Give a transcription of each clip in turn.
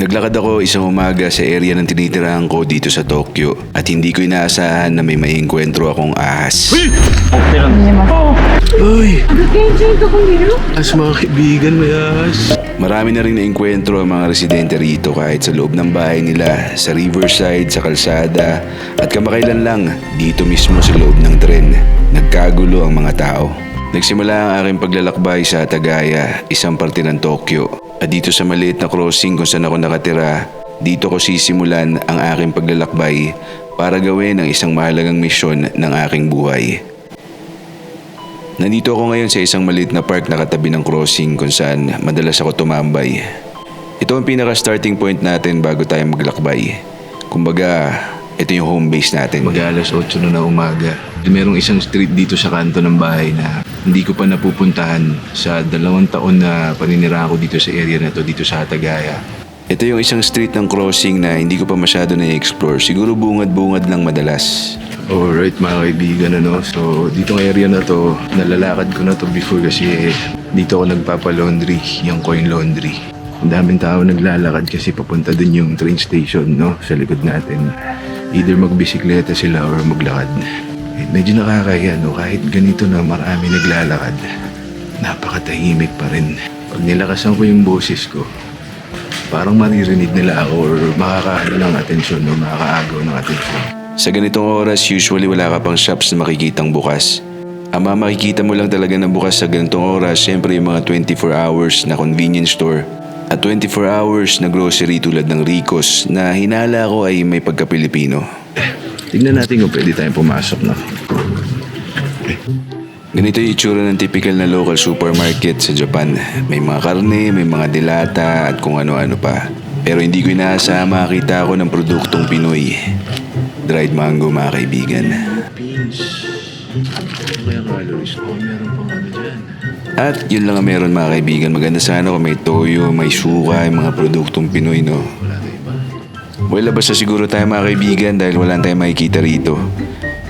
Naglakad ako isang umaga sa area ng tinitirahan ko dito sa Tokyo at hindi ko inaasahan na may maingkwentro akong ahas. Uy! Uy! As mga kaibigan, may ahas. Marami na rin naengkwentro ang mga residente rito kahit sa loob ng bahay nila, sa riverside, sa kalsada, at kamakailan lang dito mismo sa loob ng tren. Nagkagulo ang mga tao. Nagsimula ang aking paglalakbay sa Tagaya, isang parte ng Tokyo. At dito sa maliit na crossing kung saan ako nakatira, dito ko sisimulan ang aking paglalakbay para gawin ang isang mahalagang misyon ng aking buhay. Nandito ako ngayon sa isang maliit na park na katabi ng crossing kung saan madalas ako tumambay. Ito ang pinaka-starting point natin bago tayo maglakbay. Kumbaga, ito yung home base natin. Mag alas 8 na na umaga. Merong isang street dito sa kanto ng bahay na hindi ko pa napupuntahan sa dalawang taon na paninirahan ko dito sa area na to, dito sa Tagaya. Ito yung isang street ng crossing na hindi ko pa masyado na-explore. Siguro bungad-bungad lang madalas. Alright mga kaibigan ano, so dito ng area na to, nalalakad ko na to before kasi dito ako nagpapalaundry, yung coin laundry. Ang daming tao naglalakad kasi papunta dun yung train station no, sa likod natin. Either magbisikleta sila or maglakad. Eh, medyo nakakahiya no, kahit ganito na marami naglalakad. Napakatahimik pa rin. Pag nilakasan ko yung boses ko, parang maririnig nila ako or makakaano ng atensyon no, makakaagaw ng atensyon. Sa ganitong oras, usually wala ka pang shops na makikitang bukas. Ang mga makikita mo lang talaga na bukas sa ganitong oras, syempre yung mga 24 hours na convenience store at 24 hours na grocery tulad ng Ricos na hinala ko ay may pagka-Pilipino. Tignan natin kung pwede tayong pumasok na. Ganito yung itsura ng typical na local supermarket sa Japan. May mga karne, may mga dilata at kung ano-ano pa. Pero hindi ko inaasahan makakita ako ng produktong Pinoy. Dried mango mga kaibigan. Beans. Ano kaya calories ko? Meron pang ano dyan. At yun lang ang meron mga kaibigan. Maganda sana kung may toyo, may suka, yung mga produktong Pinoy no. Well, labas na siguro tayo mga kaibigan dahil wala tayong makikita rito.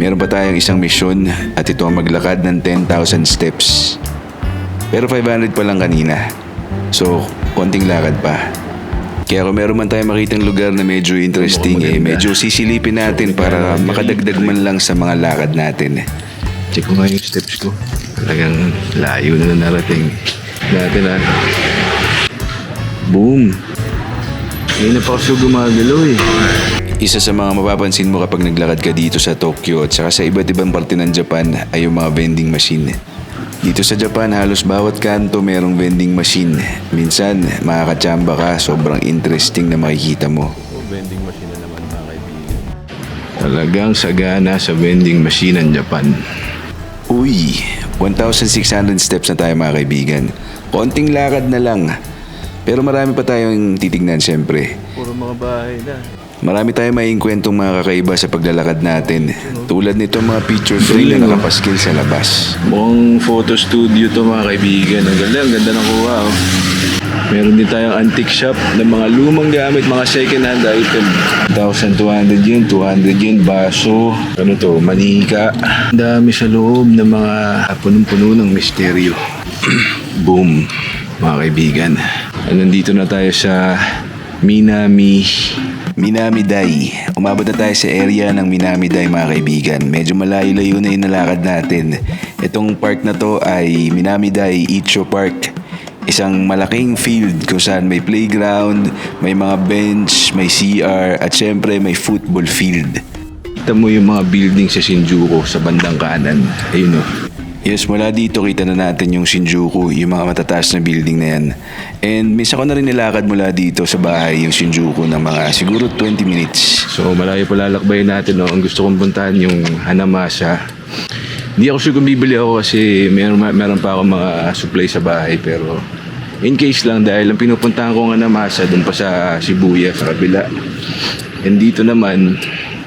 Meron pa tayong isang misyon at ito ang maglakad ng 10,000 steps. Pero 500 pa lang kanina. So, konting lakad pa. Kaya kung meron man tayong makitang lugar na medyo interesting eh, medyo sisilipin natin para makadagdag man lang sa mga lakad natin. Check ko nga yung steps ko. Talagang layo na na narating. Natin ah. Boom! Ngayon na pa ako gumagalaw eh. Isa sa mga mapapansin mo kapag naglakad ka dito sa Tokyo at saka sa iba't ibang parte ng Japan ay yung mga vending machine. Dito sa Japan, halos bawat kanto merong vending machine. Minsan, makakatsamba ka, sobrang interesting na makikita mo. vending machine na naman mga kaibigan. Talagang sagana sa vending machine ng Japan. Uy, 1,600 steps na tayo mga kaibigan. Konting lakad na lang. Pero marami pa tayong titignan siyempre. Puro mga bahay na. Marami tayong maiinkwentong mga kakaiba sa paglalakad natin. Tulad nito mga picture frame na nakapaskil sa labas. Mukhang photo studio to mga kaibigan. Ang ganda, ang ganda ng kuha. Oh. Meron din tayong antique shop ng mga lumang gamit, mga second hand item. 1,200 yen, 200 yen, baso, ano to, manika. Ang dami sa loob ng mga punong-puno ng misteryo. Boom, mga kaibigan. At nandito na tayo sa Minami. Minamiday. Umabot na tayo sa area ng Minamiday mga kaibigan. Medyo malayo-layo na yung nalakad natin. Itong park na to ay Minamiday Icho Park. Isang malaking field kung saan may playground, may mga bench, may CR at syempre may football field. Kita mo yung mga building sa Shinjuku sa bandang kanan. Ayun o. Yes, mula dito kita na natin yung Shinjuku, yung mga matataas na building na yan. And minsan ko na rin nilakad mula dito sa bahay yung Shinjuku ng mga siguro 20 minutes. So malayo pa lalakbayin natin. No? Ang gusto kong puntahan yung Hanamasa. Hindi ako kung bibili ako kasi meron, meron pa ako mga supply sa bahay pero in case lang dahil ang pinupuntahan ko ng Hanamasa dun pa sa Shibuya sa kabila. And dito naman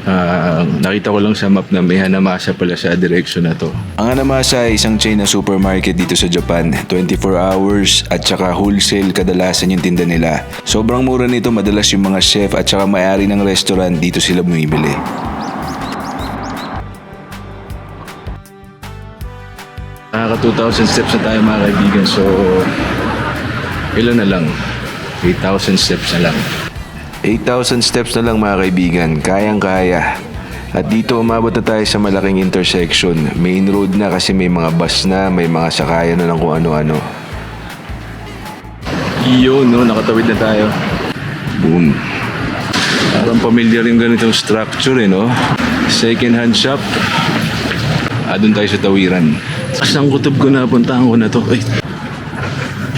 ah, nakita ko lang sa map na may Hanamasa pala sa direksyon na to. Ang Hanamasa ay isang chain na supermarket dito sa Japan. 24 hours at saka wholesale kadalasan yung tinda nila. Sobrang mura nito madalas yung mga chef at saka may-ari ng restaurant dito sila bumibili. Nakaka 2,000 steps na tayo mga kaibigan. So, ilan na lang? 8,000 steps na lang. 8,000 steps na lang mga kaibigan, kayang-kaya. At dito umabot na tayo sa malaking intersection. Main road na kasi may mga bus na, may mga sakayan na ng kung ano-ano. Yun, no? Nakatawid na tayo. Boom. Parang pamilyar yung ganitong structure, eh, no? Second hand shop. Ah, doon tayo sa tawiran. Asang kutob ko na, puntahan ko na to. Ay.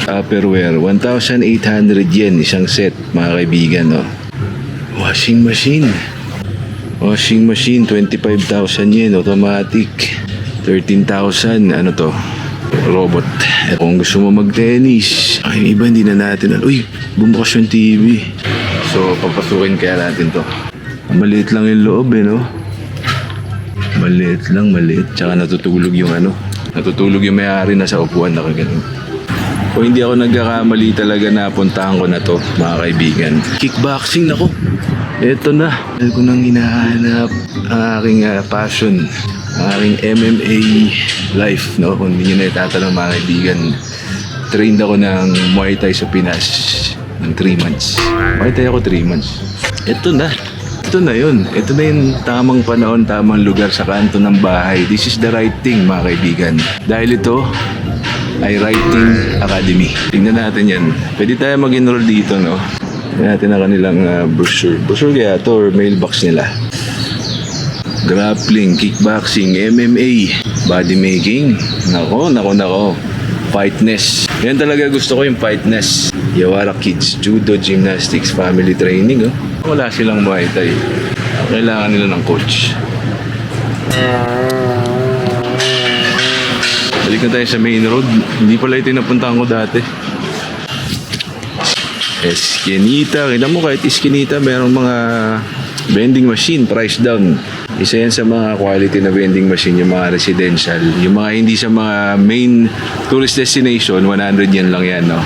Tupperware, 1,800 yen isang set, mga kaibigan, no? Washing machine. Washing machine, 25,000 yen, automatic. 13,000, ano to? Robot. Eh, kung gusto mo mag-tennis, ay iba hindi na natin. Uy, bumukas yung TV. So, papasukin kaya natin to. Maliit lang yung loob eh, no? Maliit lang, maliit. Tsaka natutulog yung ano. Natutulog yung may-ari na sa upuan na kaganon. Kung hindi ako nagkakamali talaga na puntahan ko na to, mga kaibigan. Kickboxing nako. Ito na. Dahil ko nang hinahanap ang aking ah, passion. Ang aking MMA life, no? Kung hindi nyo na itatanong mga kaibigan. Trained ako ng Muay Thai sa Pinas ng 3 months. Muay Thai ako 3 months. Ito na. Ito na yun. Ito na yung tamang panahon, tamang lugar sa kanto ng bahay. This is the right thing, mga kaibigan. Dahil ito, ay Writing Academy. Tingnan natin yan. Pwede tayo mag-enroll dito, no? Tingnan natin ang kanilang ah, brochure. Brochure kaya to or mailbox nila. Grappling, kickboxing, MMA, body making. Nako, nako, nako. Fightness. Yan talaga gusto ko yung fightness. Yawara Kids, Judo, Gymnastics, Family Training. Oh. Wala silang Muay Thai. Kailangan nila ng coach. Balik na tayo sa main road. Hindi pala ito napuntahan ko dati. Eskinita. Kita mo kahit Eskinita, merong mga vending machine, price down. Isa yan sa mga quality na vending machine, yung mga residential. Yung mga hindi sa mga main tourist destination, 100 yan lang yan, no?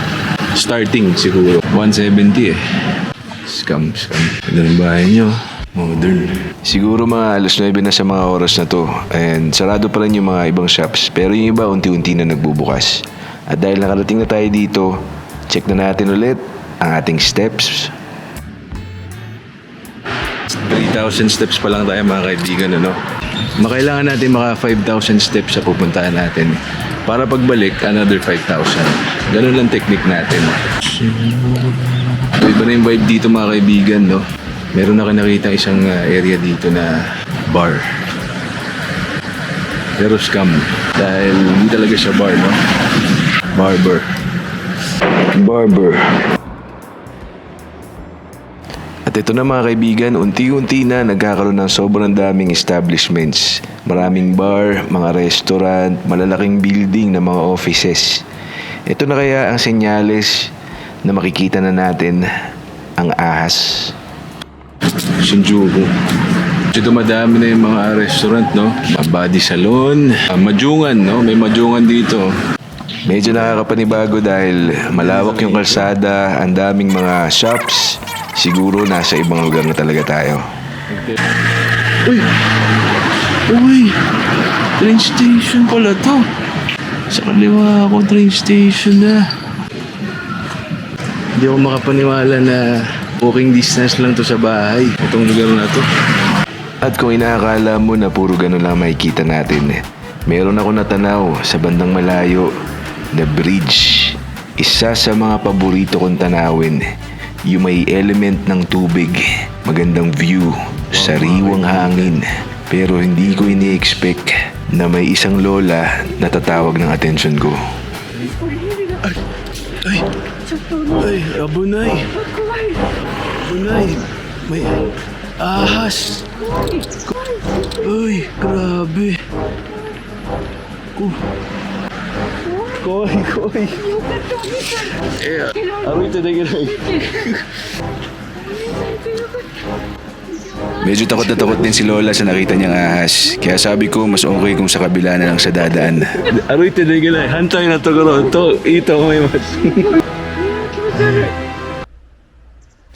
Starting siguro, 170 eh. Scam, scam. Ganda ng bahay nyo. Modern. Siguro mga alas 9 na sa mga oras na to and sarado pa rin yung mga ibang shops pero yung iba unti-unti na nagbubukas. At dahil nakarating na tayo dito, check na natin ulit ang ating steps. 3,000 steps pa lang tayo mga kaibigan, ano? Makailangan natin maka 5,000 steps sa pupuntahan natin. Para pagbalik, another 5,000. Ganun lang technique natin. So, iba na yung vibe dito mga kaibigan, no? Meron na nakita isang uh, area dito na bar. Pero scam. Dahil hindi talaga siya bar, no? Barber. Barber. At ito na mga kaibigan, unti-unti na nagkakaroon ng sobrang daming establishments. Maraming bar, mga restaurant, malalaking building na mga offices. Ito na kaya ang senyales na makikita na natin ang ahas. Shinjuku. Dito madami na yung mga restaurant, no? Body salon, ah, majungan, no? May majungan dito. Medyo nakakapanibago dahil malawak yung kalsada, ang daming mga shops. Siguro nasa ibang lugar na talaga tayo. Uy! Uy! Train station pala to. Sa kaliwa ako, train station na. Hindi ako makapaniwala na walking distance lang to sa bahay. Itong lugar na to. At kung inaakala mo na puro ganun lang makikita natin, meron ako natanaw sa bandang malayo na bridge. Isa sa mga paborito kong tanawin, yung may element ng tubig, magandang view, sariwang hangin. Pero hindi ko ini-expect na may isang lola na tatawag ng atensyon ko. Ay! Ay, abunay! Abunay! May ahas! Uy, grabe! Uh. Koy, koy! Eh, aroy ito na. Medyo takot na takot din si Lola sa nakita niyang ahas. Kaya sabi ko, mas okay kung sa kabila na lang sa dadaan. Aroy ito na gano'n. Hantay na to gano'n. To, ito may mas.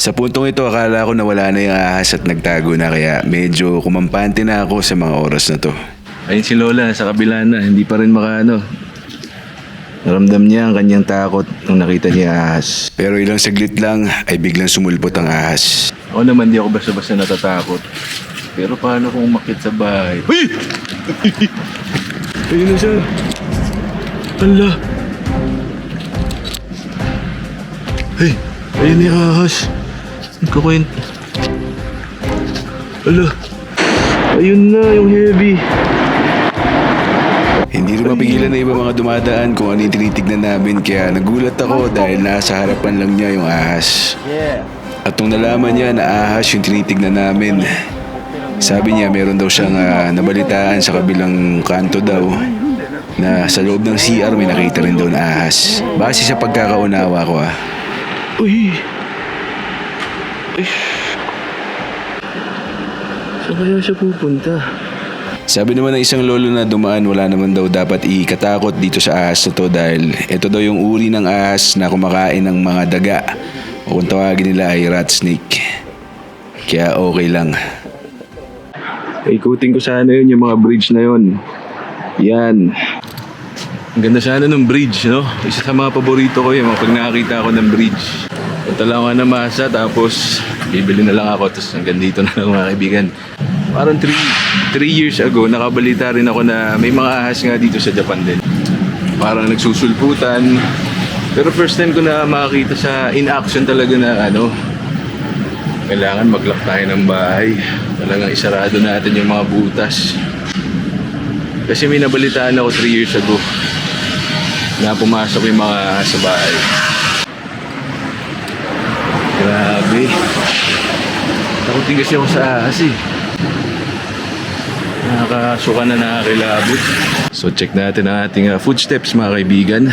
Sa puntong ito, akala ko na wala na yung ahas at nagtago na kaya medyo kumampante na ako sa mga oras na to. Ayun si Lola, sa kabila na. Hindi pa rin makaano. Naramdam niya ang kanyang takot nung nakita niya ahas. Pero ilang saglit lang ay biglang sumulpot ang ahas. Ako naman di ako basta-basta natatakot. Pero paano kung umakit sa bahay? Uy! Ayun na siya. Ala. Hey, ayun ni ahas. Nagkakwent. Ala. Ayun na, yung heavy. Hindi rin mapigilan na iba mga dumadaan kung ano yung tinitignan namin kaya nagulat ako dahil nasa harapan lang niya yung ahas. At nung nalaman niya na ahas yung tinitignan namin, sabi niya meron daw siyang ah, nabalitaan sa kabilang kanto daw na sa loob ng CR may nakita rin daw na ahas. Base sa pagkakaunawa ko ah. Uy! Ay! Saan kaya siya pupunta? Sabi naman ng isang lolo na dumaan wala naman daw dapat ikatakot dito sa ahas na to dahil ito daw yung uri ng ahas na kumakain ng mga daga o kung tawagin nila ay rat snake. Kaya okay lang. Ikutin ko sana yun, yung mga bridge na yun. Yan. Ang ganda sana ng bridge, no? Isa sa mga paborito ko yung pag nakakita ako ng bridge. Punta lang ako ng masa, tapos bibili na lang ako, tapos hanggang dito na lang mga kaibigan. Parang 3 years ago, nakabalita rin ako na may mga ahas nga dito sa Japan din. Parang nagsusulputan. Pero first time ko na makakita sa in action talaga na ano, kailangan mag-lock tayo ng bahay. Talagang isarado natin yung mga butas. Kasi may nabalitaan ako 3 years ago na pumasok yung mga sa bahay. Grabe. Takot din kasi ako sa ahas eh. Nakakasuka na nakakilabot. So check natin ang ating uh, footsteps mga kaibigan.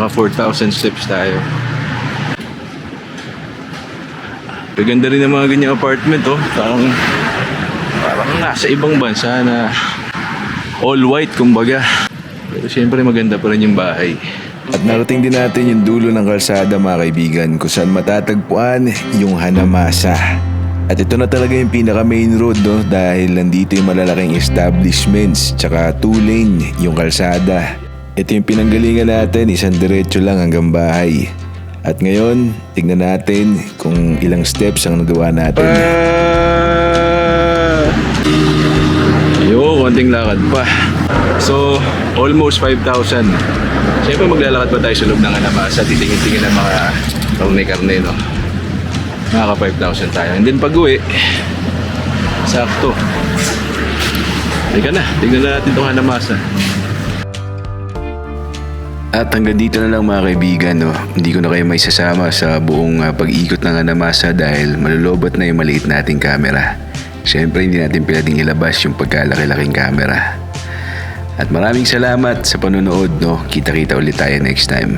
Naka 4,000 steps tayo. Gaganda rin ang mga ganyang apartment oh. Parang, parang nasa ibang bansa na all white kumbaga. Pero siyempre maganda pa rin yung bahay. At narating din natin yung dulo ng kalsada mga kaibigan kung saan matatagpuan yung Hanamasa. At ito na talaga yung pinaka main road no dahil nandito yung malalaking establishments tsaka two lane yung kalsada. Ito yung pinanggalingan natin, isang diretso lang hanggang bahay. At ngayon, tignan natin kung ilang steps ang nagawa natin. Yo, konting lakad pa. So, almost 5,000. Siyempre maglalakad pa tayo sa loob ng Anamasa. Titingin-tingin ng mga karne-karne, no? Nakaka 5,000 tayo. And then pag uwi, sakto. Halika na, tignan na natin itong Hanamasa. At hanggang dito na lang mga kaibigan, no? hindi ko na kayo may sasama sa buong ah, pag-ikot ng Anamasa dahil malulobot na yung maliit nating camera. Siyempre hindi natin pilading ilabas yung pagkalaki-laking camera. At maraming salamat sa panonood, no? Kita-kita ulit tayo next time.